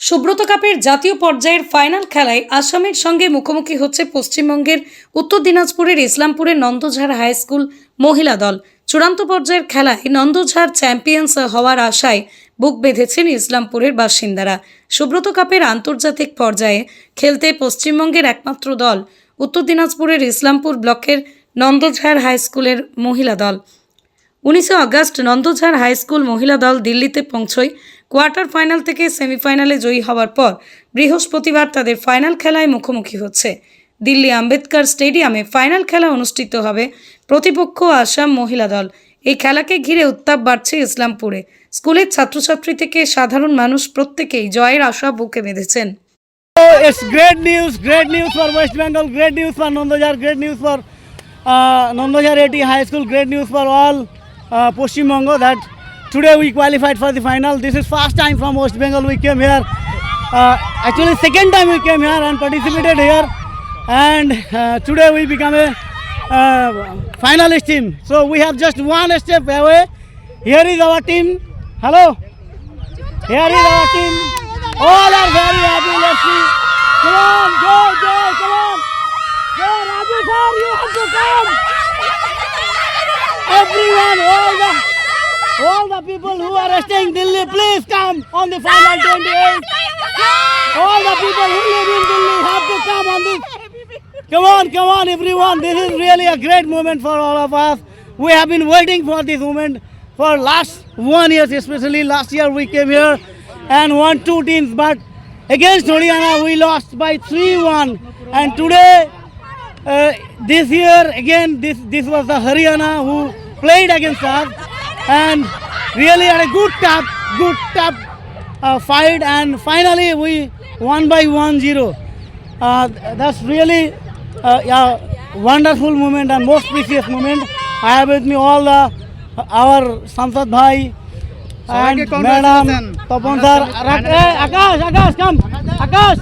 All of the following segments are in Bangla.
সুব্রত কাপের জাতীয় পর্যায়ের ফাইনাল খেলায় আসামের সঙ্গে মুখোমুখি হচ্ছে পশ্চিমবঙ্গের উত্তর দিনাজপুরের ইসলামপুরের নন্দঝাড় হাই স্কুল মহিলা দল। চূড়ান্ত পর্যায়ের খেলায় নন্দঝাড় চ্যাম্পিয়ন্স হওয়ার আশায় বুক বেঁধেছেন ইসলামপুরের বাসিন্দারা। সুব্রত কাপের আন্তর্জাতিক পর্যায়ে খেলতে পশ্চিমবঙ্গের একমাত্র দল উত্তর দিনাজপুরের ইসলামপুর ব্লকের নন্দঝাড় হাই স্কুলের মহিলা দল। উনিশে আগস্ট নন্দঝাড় হাই স্কুল মহিলা দল দিল্লিতে পৌঁছয় কোয়ার্টার ফাইনাল থেকে সেমিফাইনালে জয়ী হওয়ার পর বৃহস্পতিবার তাদের ফাইনাল খেলায় মুখোমুখি হচ্ছে। দিল্লি আম্বেদকর স্টেডিয়ামে ফাইনাল খেলা অনুষ্ঠিত হবে প্রতিপক্ষ আসাম মহিলা দল। এই খেলাকে ঘিরে উত্তাপ বাড়ছে ইসলামপুরে। স্কুলের ছাত্রছাত্রী থেকে সাধারণ মানুষ প্রত্যেকেই জয়ের আশা বুকে বেঁধেছেন। Pashchim that today we qualified for the final. This is first time from West Bengal we came here. Uh, actually second time we came here and participated here and uh, today we become a uh, finalist team. So we have just one step away. Here is our team. Hello. Here is our team. All are very happy. Let's see. Come on, go, go, come on. Go, Raju you have to come. Everyone, all the, all the people who are staying Delhi, please come on the final 28. All the people who live in Delhi have to come on this. Come on, come on, everyone. This is really a great moment for all of us. We have been waiting for this moment for last one year, especially last year we came here and won two teams, but against Haryana we lost by 3-1. And today, uh, this year again, this this was the Haryana who played against us, and really had a good tap, good tap uh, fight, and finally we won by 1-0. Uh, that's really uh, a wonderful moment and most precious moment. I have with me all the our Samsad Bhai and Madam Tapan sir. Rak- eh, Akash, Akash, come, Akash.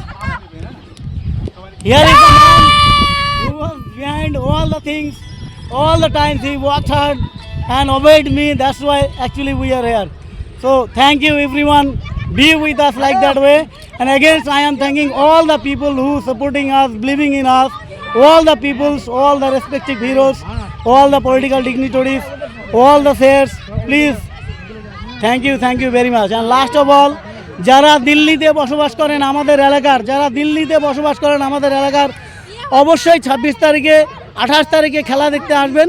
Here is the man who was behind all the things, all the times he worked hard and obeyed me. That's why actually we are here. So thank you everyone. Be with us like that way. And again, I am thanking all the people who supporting us, believing in us, all the peoples, all the respective heroes, all the political dignitaries, all the sayers. Please thank you thank you very much and last of all যারা দিল্লিতে বসবাস করেন আমাদের এলাকার যারা দিল্লিতে বসবাস করেন আমাদের এলাকার অবশ্যই ছাব্বিশ তারিখে আঠাশ তারিখে খেলা দেখতে আসবেন